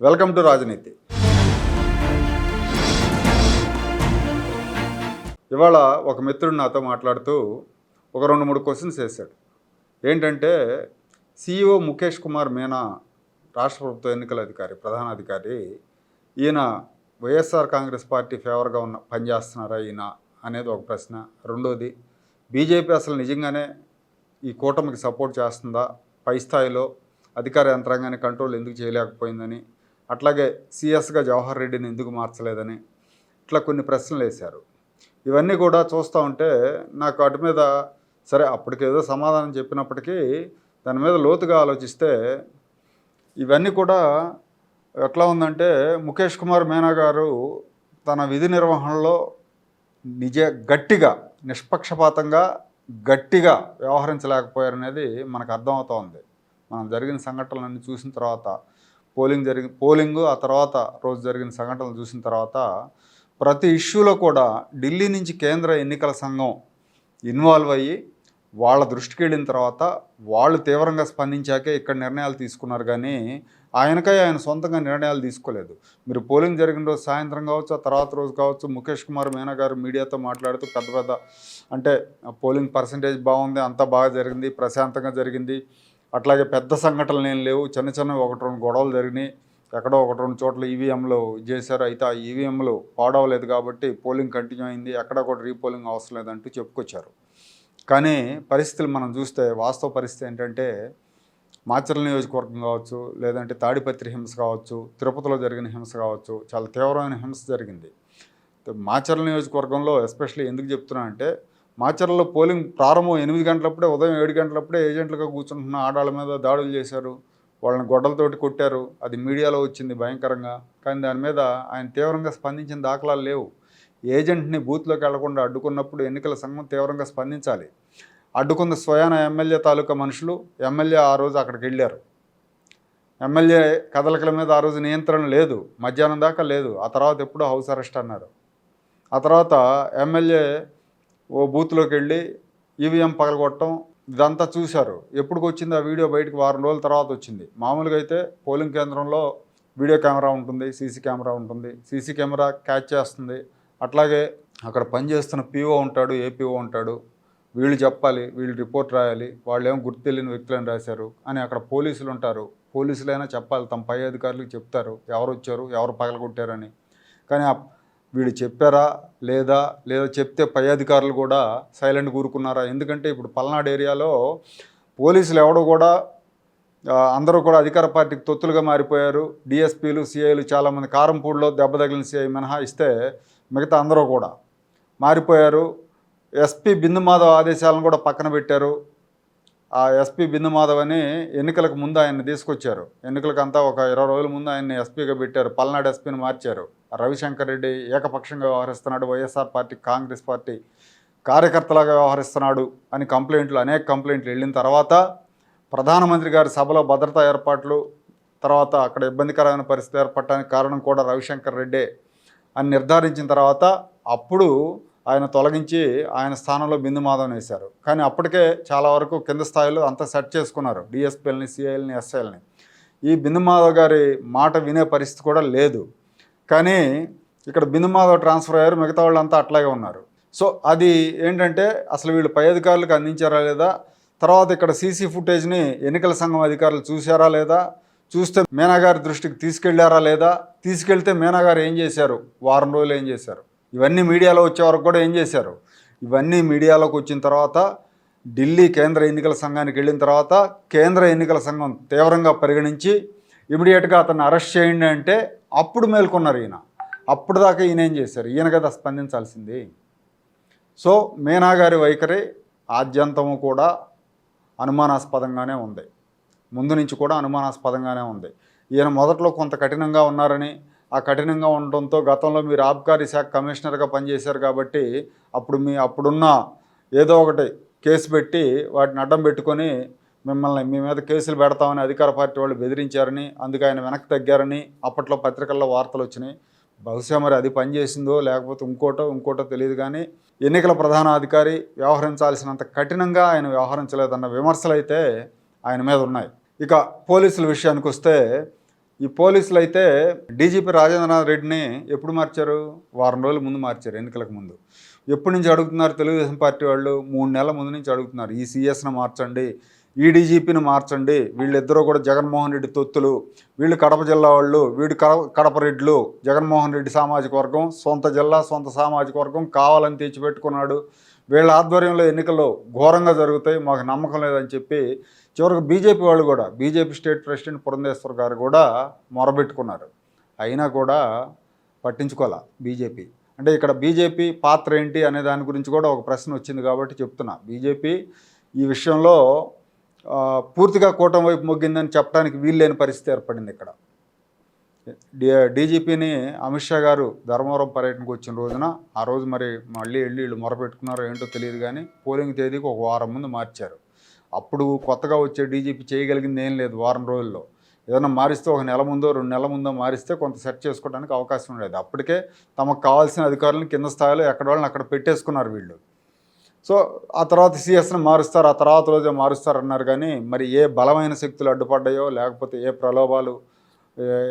Welcome to రాజనీతి. ఇవాళ ఒక మిత్రుడు నాతో మాట్లాడుతూ ఒక రెండు మూడు క్వశ్చన్స్ వేశాడు ఏంటంటే సిఇఓ ముఖేష్ కుమార్ మీనా రాష్ట్ర ప్రభుత్వ ఎన్నికల అధికారి ప్రధాన అధికారి ఈయన వైఎస్ఆర్ కాంగ్రెస్ పార్టీ ఫేవర్గా ఉన్న పనిచేస్తున్నారా ఈయన అనేది ఒక ప్రశ్న. రెండోది బీజేపీ అసలు నిజంగానే ఈ కూటమికి సపోర్ట్ చేస్తుందా? పై స్థాయిలో అధికార యంత్రాంగాన్ని కంట్రోల్ ఎందుకు చేయలేకపోయిందని అట్లాగే సిఎస్గా జవహర్ రెడ్డిని ఎందుకు మార్చలేదని ఇట్లా కొన్ని ప్రశ్నలు వేశారు. ఇవన్నీ కూడా చూస్తూ ఉంటే నాకు వాటి మీద సరే అప్పటికేదో సమాధానం చెప్పినప్పటికీ దాని మీద లోతుగా ఆలోచిస్తే ఇవన్నీ కూడా ఎట్లా ఉందంటే ముఖేష్ కుమార్ మేనా గారు తన విధి నిర్వహణలో నిజ గట్టిగా నిష్పక్షపాతంగా గట్టిగా వ్యవహరించలేకపోయారనేది మనకు అర్థమవుతోంది మనం జరిగిన సంఘటనలన్నీ చూసిన తర్వాత పోలింగ్ జరిగి పోలింగ్ ఆ తర్వాత రోజు జరిగిన సంఘటనలు చూసిన తర్వాత ప్రతి ఇష్యూలో కూడా ఢిల్లీ నుంచి కేంద్ర ఎన్నికల సంఘం ఇన్వాల్వ్ అయ్యి వాళ్ళ దృష్టికి వెళ్ళిన తర్వాత వాళ్ళు తీవ్రంగా స్పందించాకే ఇక్కడ నిర్ణయాలు తీసుకున్నారు కానీ ఆయనకై ఆయన సొంతంగా నిర్ణయాలు తీసుకోలేదు. మీరు పోలింగ్ జరిగిన రోజు సాయంత్రం కావచ్చు ఆ తర్వాత రోజు కావచ్చు ముఖేష్ కుమార్ మీనా గారు మీడియాతో మాట్లాడుతూ పెద్ద పెద్ద అంటే పోలింగ్ పర్సంటేజ్ బాగుంది అంతా బాగా జరిగింది ప్రశాంతంగా జరిగింది. అట్లాగే పెద్ద సంఘటనలు ఏం లేవు. చిన్న చిన్న ఒకటి రెండు గొడవలు జరిగినాయి. ఎక్కడో ఒకటి రెండు చోట్ల ఈవీఎంలు చేశారు. అయితే ఆ ఈవీఎంలు పాడవలేదు కాబట్టి పోలింగ్ కంటిన్యూ అయింది. ఎక్కడ కూడా రీపోలింగ్ అవసరం లేదంటూ చెప్పుకొచ్చారు. కానీ పరిస్థితులు మనం చూస్తే వాస్తవ పరిస్థితి ఏంటంటే మాచర్ల నియోజకవర్గం కావచ్చు లేదంటే తాడిపత్రి హింస కావచ్చు తిరుపతిలో జరిగిన హింస కావచ్చు చాలా తీవ్రమైన హింస జరిగింది. మాచర్ల నియోజకవర్గంలో ఎస్పెషల్లీ ఎందుకు చెప్తున్నా అంటే మాచర్లలో పోలింగ్ ప్రారంభం ఎనిమిది గంటలప్పుడే ఉదయం ఏడు గంటలప్పుడే ఏజెంట్లుగా కూర్చుంటున్న ఆడాళ్ళ మీద దాడులు చేశారు. వాళ్ళని గొడ్డలతోటి కొట్టారు. అది మీడియాలో వచ్చింది భయంకరంగా. కానీ దాని మీద ఆయన తీవ్రంగా స్పందించిన దాఖలాలు లేవు. ఏజెంట్ని బూత్లోకి వెళ్ళకుండా అడ్డుకున్నప్పుడు ఎన్నికల సంఘం తీవ్రంగా స్పందించాలి. అడ్డుకున్న స్వయాన ఎమ్మెల్యే తాలూకా మనుషులు ఎమ్మెల్యే ఆ రోజు అక్కడికి వెళ్ళారు. ఎమ్మెల్యే కదలికల మీద ఆ రోజు నియంత్రణ లేదు. మధ్యాహ్నం దాకా లేదు. ఆ తర్వాత ఎప్పుడో హౌస్ అరెస్ట్ అన్నారు. ఆ తర్వాత ఎమ్మెల్యే ఓ బూత్లోకి వెళ్ళి ఈవీఎం పగలగొట్టడం ఇదంతా చూశారు. ఎప్పుడు వచ్చింది ఆ వీడియో? బయటకు వారం రోజుల తర్వాత వచ్చింది. మామూలుగా అయితే పోలింగ్ కేంద్రంలో వీడియో కెమెరా ఉంటుంది సీసీ కెమెరా ఉంటుంది సీసీ కెమెరా క్యాచ్ చేస్తుంది. అట్లాగే అక్కడ పనిచేస్తున్న పీఓ ఉంటాడు ఏపీఓ ఉంటాడు. వీళ్ళు చెప్పాలి వీళ్ళు రిపోర్ట్ రాయాలి వాళ్ళు ఏమో గుర్తు తెలియని వ్యక్తులను రాశారు అని అక్కడ పోలీసులు ఉంటారు. పోలీసులైనా చెప్పాలి తమ పై అధికారులకు చెప్తారు ఎవరు వచ్చారు ఎవరు పగలగొట్టారని. కానీ వీడు చెప్పారా లేదా? లేదా చెప్తే పై అధికారులు కూడా సైలెంట్ కూరుకున్నారా ఎందుకంటే ఇప్పుడు పల్నాడు ఏరియాలో పోలీసులు ఎవడో కూడా అందరూ కూడా అధికార పార్టీకి తొత్తులుగా మారిపోయారు. డిఎస్పీలు సిఐలు చాలామంది కారంపూడిలో దెబ్బ తగిలిన సిఐ మినహాయిస్తే మిగతా అందరూ కూడా మారిపోయారు. ఎస్పీ బిందు మాధవ్ ఆదేశాలను కూడా పక్కన పెట్టారు. ఆ ఎస్పీ బిందు మాధవ్ అని ఎన్నికలకు ముందు ఆయన్ని తీసుకొచ్చారు. ఎన్నికలకు అంతా ఒక ఇరవై రోజుల ముందు ఆయన్ని ఎస్పీగా పెట్టారు. పల్నాడు ఎస్పీని మార్చారు. రవిశంకర్ రెడ్డి ఏకపక్షంగా వ్యవహరిస్తున్నాడు వైఎస్ఆర్ పార్టీ కాంగ్రెస్ పార్టీ కార్యకర్తలాగా వ్యవహరిస్తున్నాడు అని కంప్లైంట్లు అనేక కంప్లైంట్లు వెళ్ళిన తర్వాత ప్రధానమంత్రి గారి సభలో భద్రతా ఏర్పాట్లు తర్వాత అక్కడ ఇబ్బందికరమైన పరిస్థితి ఏర్పడటానికి కారణం కూడా రవిశంకర్ రెడ్డే అని నిర్ధారించిన తర్వాత అప్పుడు ఆయన తొలగించి ఆయన స్థానంలో బిందు మాధవన్ వేశారు. కానీ అప్పటికే చాలా వరకు కింద స్థాయిలో అంతా సెట్ చేసుకున్నారు డిఎస్పీఎల్ని సిఐఎల్ని ఎస్ఐఎల్ని ఈ బిందు మాధవ్ గారి మాట వినే పరిస్థితి కూడా లేదు. కానీ ఇక్కడ బిందుమాధవ్ ట్రాన్స్ఫర్ అయ్యారు మిగతా వాళ్ళంతా అట్లాగే ఉన్నారు. సో అది ఏంటంటే అసలు వీళ్ళు పై అధికారులకు అందించారా లేదా? తర్వాత ఇక్కడ సీసీ ఫుటేజ్ని ఎన్నికల సంఘం అధికారులు చూశారా లేదా? చూస్తే మీనా గారి దృష్టికి తీసుకెళ్ళారా లేదా? తీసుకెళ్తే మీనా గారు ఏం చేశారు? వారం రోజులు ఏం చేశారు? ఇవన్నీ మీడియాలో వచ్చే వరకు కూడా ఏం చేశారు? ఇవన్నీ మీడియాలోకి వచ్చిన తర్వాత ఢిల్లీ కేంద్ర ఎన్నికల సంఘానికి వెళ్ళిన తర్వాత కేంద్ర ఎన్నికల సంఘం తీవ్రంగా పరిగణించి ఇమీడియట్గా అతను అరెస్ట్ చేయండి అంటే అప్పుడు మేల్కొన్నారు ఈయన. అప్పుడు దాకా ఈయన ఏం చేశారు? ఈయన కదా స్పందించాల్సింది. సో మీనా గారి వైఖరి ఆద్యంతము కూడా అనుమానాస్పదంగానే ఉంది. ముందు నుంచి కూడా అనుమానాస్పదంగానే ఉంది. ఈయన మొదట్లో కొంత కఠినంగా ఉన్నారని ఆ కఠినంగా ఉండడంతో గతంలో మీరు ఆబ్కారీ శాఖ కమిషనర్గా పనిచేశారు కాబట్టి అప్పుడు మీ అప్పుడున్న ఏదో ఒకటి కేసు పెట్టి వాటిని అడ్డం పెట్టుకొని మిమ్మల్ని మీ మీద కేసులు పెడతామని అధికార పార్టీ వాళ్ళు బెదిరించారని అందుకు ఆయన వెనక్కి తగ్గారని అప్పట్లో పత్రికల్లో వార్తలు వచ్చినాయి. బహుశా మరి అది పనిచేసిందో లేకపోతే ఇంకోటో ఇంకోటో తెలియదు కానీ ఎన్నికల ప్రధాన అధికారి వ్యవహరించాల్సినంత కఠినంగా ఆయన వ్యవహరించలేదన్న విమర్శలు అయితే ఆయన మీద ఉన్నాయి. ఇక పోలీసుల విషయానికి వస్తే ఈ పోలీసులు అయితే డీజీపీ రాజేంద్రనాథ్ రెడ్డిని ఎప్పుడు మార్చారు? వారం రోజుల ముందు మార్చారు ఎన్నికలకు ముందు. ఎప్పటి నుంచి అడుగుతున్నారు తెలుగుదేశం పార్టీ వాళ్ళు? మూడు నెలల ముందు నుంచి అడుగుతున్నారు. ఈ సీఎస్ను మార్చండి ఈ డీజీపీని మార్చండి. వీళ్ళిద్దరూ కూడా జగన్మోహన్ రెడ్డి తొత్తులు. వీళ్ళు కడప జిల్లా వాళ్ళు వీడు కడప కడప రెడ్లు జగన్మోహన్ రెడ్డి సామాజిక వర్గం సొంత జిల్లా సొంత సామాజిక వర్గం కావాలని తెచ్చిపెట్టుకున్నాడు. వీళ్ళ ఆధ్వర్యంలో ఎన్నికలు ఘోరంగా జరుగుతాయి మాకు నమ్మకం లేదని చెప్పి చివరికి బీజేపీ వాళ్ళు కూడా బీజేపీ స్టేట్ ప్రెసిడెంట్ పురంధేశ్వర్ గారు కూడా మొరబెట్టుకున్నారు. అయినా కూడా పట్టించుకోవాలా బీజేపీ. అంటే ఇక్కడ బీజేపీ పాత్ర ఏంటి అనే దాని గురించి కూడా ఒక ప్రశ్న వచ్చింది కాబట్టి చెప్తున్నా. బీజేపీ ఈ విషయంలో పూర్తిగా కూటమి వైపు మొగ్గిందని చెప్పడానికి వీల్లేని పరిస్థితి ఏర్పడింది ఇక్కడ. డీజీపీని అమిత్ షా గారు ధర్మవరం పర్యటనకు వచ్చిన రోజున ఆ రోజు మరి మళ్ళీ వెళ్ళి వీళ్ళు మొరపెట్టుకున్నారో ఏంటో తెలియదు కానీ పోలింగ్ తేదీకి ఒక వారం ముందు మార్చారు. అప్పుడు కొత్తగా వచ్చే డీజీపీ చేయగలిగింది ఏం లేదు వారం రోజుల్లో. ఏదైనా మారిస్తే ఒక నెల ముందో రెండు నెలల ముందో మారిస్తే కొంత సెట్ చేసుకోవడానికి అవకాశం ఉండేది. అప్పటికే తమకు కావాల్సిన అధికారులను కింద స్థాయిలో ఎక్కడ వాళ్ళని అక్కడ పెట్టేసుకున్నారు వీళ్ళు. సో ఆ తర్వాత సిఎస్ని మారుస్తారు ఆ తర్వాత రోజే మారుస్తారు అన్నారు కానీ మరి ఏ బలమైన శక్తులు అడ్డుపడ్డాయో లేకపోతే ఏ ప్రలోభాలు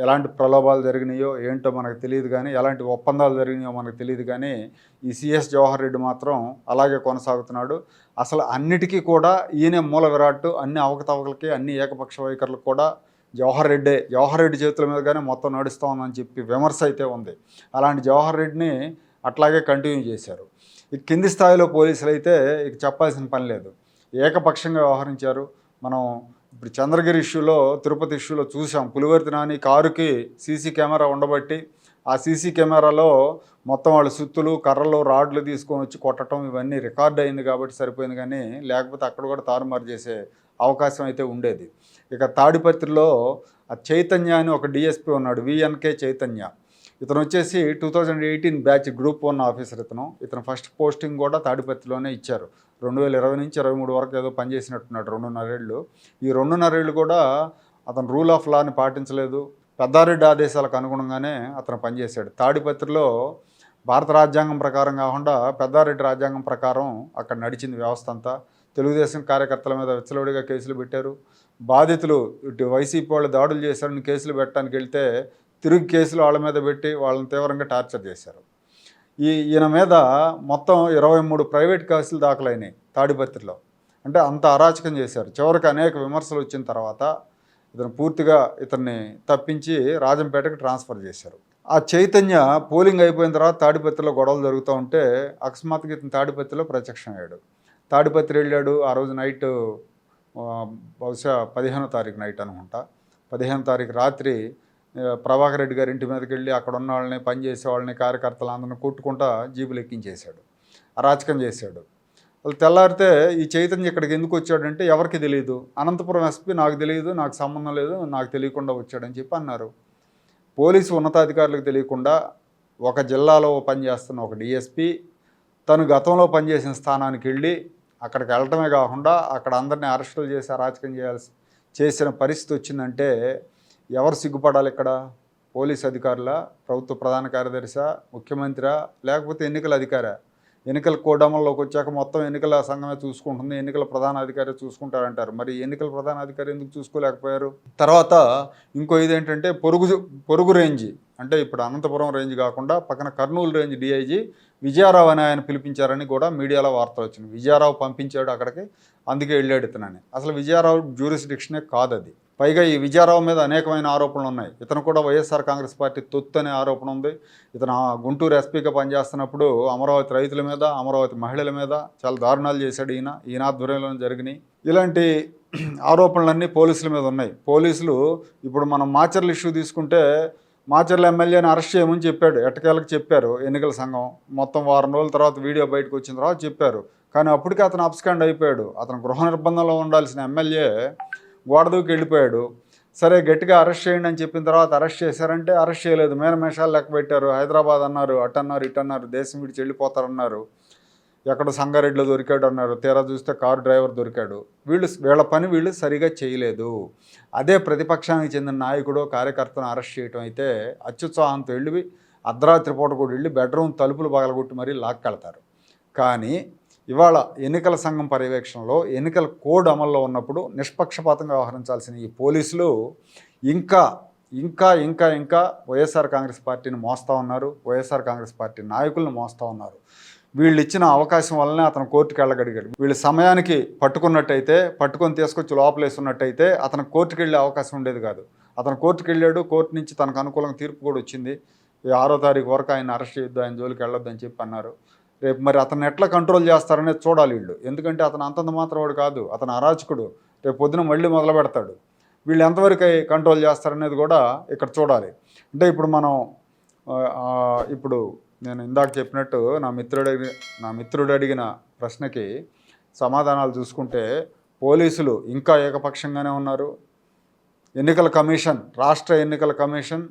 ఎలాంటి ప్రలోభాలు జరిగినాయో ఏంటో మనకు తెలియదు కానీ ఎలాంటి ఒప్పందాలు జరిగినాయో మనకు తెలియదు కానీ ఈ సిఎస్ జవహర్ రెడ్డి మాత్రం అలాగే కొనసాగుతున్నాడు. అసలు అన్నిటికీ కూడా ఈయనే మూల విరాట్టు అన్ని అవకతవకలకి అన్ని ఏకపక్ష వైఖరులకు కూడా జవహర్ రెడ్డే జవహర్ రెడ్డి చేతుల మీదుగానే మొత్తం నడుస్తూ ఉందని చెప్పి విమర్శ అయితే ఉంది. అలాంటి జవహర్ రెడ్డిని అట్లాగే కంటిన్యూ చేశారు. ఇక కింది స్థాయిలో పోలీసులు అయితే ఇక చెప్పాల్సిన పని లేదు. ఏకపక్షంగా వ్యవహరించారు. మనం ఇప్పుడు చంద్రగిరి ఇష్యూలో తిరుపతి ఇష్యూలో చూసాం. పులివర్తి నాని కారుకి సీసీ కెమెరా ఉండబట్టి ఆ సీసీ కెమెరాలో మొత్తం వాళ్ళ సుత్తులు కర్రలు రాడ్లు తీసుకొని వచ్చి కొట్టడం ఇవన్నీ రికార్డ్ అయింది కాబట్టి సరిపోయింది కానీ లేకపోతే అక్కడ కూడా తారుమారు చేసే అవకాశం అయితే ఉండేది. ఇక తాడిపత్రిలో ఆ చైతన్య అని ఒక డిఎస్పీ ఉన్నాడు విఎన్కే చైతన్య. ఇతను వచ్చేసి two thousand eighteen batch group one officer ఇతను. ఇతను ఫస్ట్ పోస్టింగ్ కూడా తాడిపత్రిలోనే ఇచ్చారు. రెండు వేల ఇరవై నుంచి ఇరవై మూడు వరకు ఏదో పనిచేసినట్టున్నాడు రెండున్నరేళ్ళు. ఈ రెండున్నరేళ్ళు కూడా అతను రూల్ ఆఫ్ లాని పాటించలేదు. పెద్దారెడ్డి ఆదేశాలకు అనుగుణంగానే అతను పనిచేశాడు. తాడిపత్రిలో భారత రాజ్యాంగం ప్రకారం కాకుండా పెద్దారెడ్డి రాజ్యాంగం ప్రకారం అక్కడ నడిచింది వ్యవస్థ అంతా. తెలుగుదేశం కార్యకర్తల మీద విచ్చలవిడిగా కేసులు పెట్టారు. బాధితులు ఇటు వైసీపీ వాళ్ళు దాడులు చేశారని కేసులు పెట్టడానికి వెళ్తే తిరిగి కేసులు వాళ్ళ మీద పెట్టి వాళ్ళని తీవ్రంగా టార్చర్ చేశారు. ఈ ఈయన మీద మొత్తం ఇరవై మూడు ప్రైవేట్ కేసులు దాఖలైనాయి తాడిపత్రిలో. అంటే అంత అరాచకం చేశారు. చివరికి అనేక విమర్శలు వచ్చిన తర్వాత ఇతను పూర్తిగా ఇతన్ని తప్పించి రాజంపేటకు ట్రాన్స్ఫర్ చేశారు. ఆ చైతన్య పోలింగ్ అయిపోయిన తర్వాత తాడిపత్రిలో గొడవలు జరుగుతూ ఉంటే అకస్మాత్తుగా ఇతను తాడిపత్రిలో ప్రత్యక్షం అయ్యాడు. తాడిపత్రి వెళ్ళాడు ఆ రోజు నైట్ బహుశా పదిహేనో తారీఖు నైట్ అనుకుంటా. పదిహేనో తారీఖు రాత్రి ప్రభాకర్ రెడ్డి గారి ఇంటి మీదకి వెళ్ళి అక్కడ ఉన్న వాళ్ళని పనిచేసే వాళ్ళని కార్యకర్తలు అందరిని కొట్టుకుంటా జీబులు ఎక్కించేశాడు. అరాచకం చేశాడు. వాళ్ళు తెల్లారితే ఈ చైతన్య ఇక్కడికి ఎందుకు వచ్చాడంటే ఎవరికి తెలియదు అనంతపురం ఎస్పీ నాకు తెలియదు నాకు సంబంధం లేదు నాకు తెలియకుండా వచ్చాడని చెప్పి అన్నారు. పోలీసు ఉన్నతాధికారులకు తెలియకుండా ఒక జిల్లాలో పనిచేస్తున్న ఒక డిఎస్పి తను గతంలో పనిచేసిన స్థానానికి వెళ్ళి అక్కడికి వెళ్ళటమే కాకుండా అక్కడ అందరినీ అరెస్టులు చేసి అరాచకం చేయాల్సి చేసిన పరిస్థితి వచ్చిందంటే ఎవరు సిగ్గుపడాలి ఇక్కడ? పోలీస్ అధికారుల? ప్రభుత్వ ప్రధాన కార్యదర్శా ముఖ్యమంత్రి లేకపోతే ఎన్నికల అధికార? ఎన్నికల కోడమల్లోకి వచ్చాక మొత్తం ఎన్నికల సంఘమే చూసుకుంటుంది. ఎన్నికల ప్రధాన అధికారి చూసుకుంటారంటారు. మరి ఎన్నికల ప్రధాన అధికారి ఎందుకు చూసుకోలేకపోయారు? తర్వాత ఇంకో ఇదేంటంటే పొరుగు పొరుగు రేంజ్. అంటే ఇప్పుడు అనంతపురం రేంజ్ కాకుండా పక్కన కర్నూలు రేంజ్ డిఐజీ విజయారావు అని ఆయన పిలిపించారని కూడా మీడియాలో వార్తలు వచ్చినాయి. విజయారావు పంపించాడు అక్కడికి. అందుకే వెళ్ళాడు ఇతనని అసలు విజయారావు జ్యూరిస్డిక్షనే కాదు అది పైగా ఈ విజయారావు మీద అనేకమైన ఆరోపణలు ఉన్నాయి. ఇతను కూడా వైఎస్ఆర్ కాంగ్రెస్ పార్టీ తొత్తు అనే ఆరోపణ ఉంది. ఇతను గుంటూరు ఎస్పీగా పనిచేస్తున్నప్పుడు అమరావతి రైతుల మీద అమరావతి మహిళల మీద చాలా దారుణాలు చేశాడు ఈయన. ఈయన ఆధ్వర్యంలో జరిగినాయి. ఇలాంటి ఆరోపణలన్నీ పోలీసుల మీద ఉన్నాయి. పోలీసులు ఇప్పుడు మనం మాచర్ల ఇష్యూ తీసుకుంటే మాచర్ల ఎమ్మెల్యేని అరెస్ట్ చేయమని చెప్పాడు. ఎట్టకేలకు చెప్పారు ఎన్నికల సంఘం. మొత్తం వారం రోజుల తర్వాత వీడియో బయటకు వచ్చిన తర్వాత చెప్పారు. కానీ అప్పటికే అతను అప్స్కాండ్ అయిపోయాడు. అతను గృహ నిర్బంధంలో ఉండాల్సిన ఎమ్మెల్యే గోడ దూకి వెళ్ళిపోయాడు. సరే గట్టిగా అరెస్ట్ చేయండి అని చెప్పిన తర్వాత అరెస్ట్ చేశారంటే అరెస్ట్ చేయలేదు. మేనమేషాలు లెక్క పెట్టారు. హైదరాబాద్ అన్నారు అటు అన్నారు ఇటు అన్నారు దేశం విడిచి వెళ్ళిపోతారన్నారు. ఎక్కడ సంగారెడ్డిలో దొరికాడు అన్నారు తీరా చూస్తే కారు డ్రైవర్ దొరికాడు. వీళ్ళు వీళ్ళ పని వీళ్ళు సరిగా చేయలేదు. అదే ప్రతిపక్షానికి చెందిన నాయకుడు కార్యకర్తను అరెస్ట్ చేయటం అయితే అత్యుత్సాహంతో వెళ్ళి అర్ధరాత్రి పూట కూడా వెళ్ళి బెడ్రూమ్ తలుపులు పగలగొట్టి మరీ లాక్కెళ్తారు. కానీ ఇవాళ ఎన్నికల సంఘం పర్యవేక్షణలో ఎన్నికల కోడ్ అమల్లో ఉన్నప్పుడు నిష్పక్షపాతంగా వ్యవహరించాల్సిన ఈ పోలీసులు ఇంకా ఇంకా ఇంకా ఇంకా వైఎస్ఆర్ కాంగ్రెస్ పార్టీని మోస్తూ ఉన్నారు వైఎస్ఆర్ కాంగ్రెస్ పార్టీ నాయకులను మోస్తూ ఉన్నారు. వీళ్ళు ఇచ్చిన అవకాశం వల్లనే అతను కోర్టుకు వెళ్ళగడిగాడు వీళ్ళు సమయానికి పట్టుకున్నట్టయితే పట్టుకొని తీసుకొచ్చి లోపలేసున్నట్టయితే అతను కోర్టుకు వెళ్ళే అవకాశం ఉండేది కాదు. అతను కోర్టుకు వెళ్ళాడు కోర్టు నుంచి తనకు అనుకూలంగా తీర్పు కూడా వచ్చింది. ఈ ఆరో తారీఖు వరకు ఆయన అరెస్ట్ చేయొద్దు ఆయన జోలికి వెళ్ళొద్దని అని చెప్పి అన్నారు. రేపు మరి అతను ఎట్లా కంట్రోల్ చేస్తారనేది చూడాలి వీళ్ళు. ఎందుకంటే అతను అంతంత మాత్రం వాడు కాదు. అతను అరాచకుడు. రేపు పొద్దున మళ్ళీ మొదలు పెడతాడు. వీళ్ళు ఎంతవరకు కంట్రోల్ చేస్తారనేది కూడా ఇక్కడ చూడాలి. అంటే ఇప్పుడు మనం ఇప్పుడు నేను ఇందాక చెప్పినట్టు నా మిత్రుడు నా మిత్రుడు అడిగిన ప్రశ్నకి సమాధానాలు చూసుకుంటే పోలీసులు ఇంకా ఏకపక్షంగానే ఉన్నారు. ఎన్నికల కమిషన్ రాష్ట్ర ఎన్నికల కమిషన్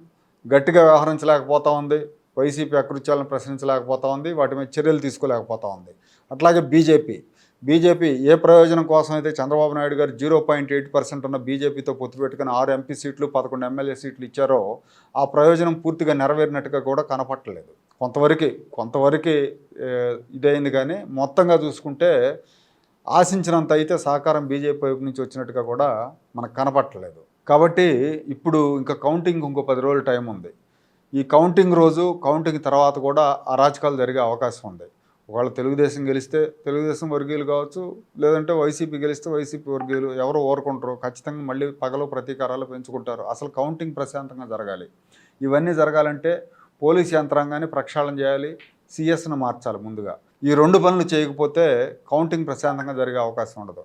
గట్టిగా వ్యవహరించలేకపోతా ఉంది. వైసీపీ అకృత్యాలను ప్రశ్నించలేకపోతా ఉంది వాటి మీద చర్యలు తీసుకోలేకపోతా ఉంది. అట్లాగే బీజేపీ. బీజేపీ ఏ ప్రయోజనం కోసం అయితే చంద్రబాబు నాయుడు గారు జీరో పాయింట్ ఎయిట్ పర్సెంట్ ఉన్న బీజేపీతో పొత్తు పెట్టుకుని ఆరు ఎంపీ సీట్లు పదకొండు ఎమ్మెల్యే సీట్లు ఇచ్చారో ఆ ప్రయోజనం పూర్తిగా నెరవేరినట్టుగా కూడా కనపట్టలేదు. కొంతవరకు కొంతవరకు ఇదైంది కానీ మొత్తంగా చూసుకుంటే ఆశించినంత అయితే సహకారం బీజేపీ వైపు నుంచి వచ్చినట్టుగా కూడా మనకు కనపట్టలేదు. కాబట్టి ఇప్పుడు ఇంకా కౌంటింగ్ ఇంకో పది రోజులు టైం ఉంది. ఈ కౌంటింగ్ రోజు కౌంటింగ్ తర్వాత కూడా అరాచకాలు జరిగే అవకాశం ఉంది. ఒకవేళ తెలుగుదేశం గెలిస్తే తెలుగుదేశం వర్గీయులు కావచ్చు లేదంటే వైసీపీ గెలిస్తే వైసీపీ వర్గీయులు ఎవరు ఓరుకుంటారు ఖచ్చితంగా మళ్ళీ పగలు ప్రతీకారాలు పెంచుకుంటారు. అసలు కౌంటింగ్ ప్రశాంతంగా జరగాలి. ఇవన్నీ జరగాలంటే పోలీస్ యంత్రాంగాన్ని ప్రక్షాళన చేయాలి సిఎస్ను మార్చాలి ముందుగా. ఈ రెండు పనులు చేయకపోతే కౌంటింగ్ ప్రశాంతంగా జరిగే అవకాశం ఉండదు.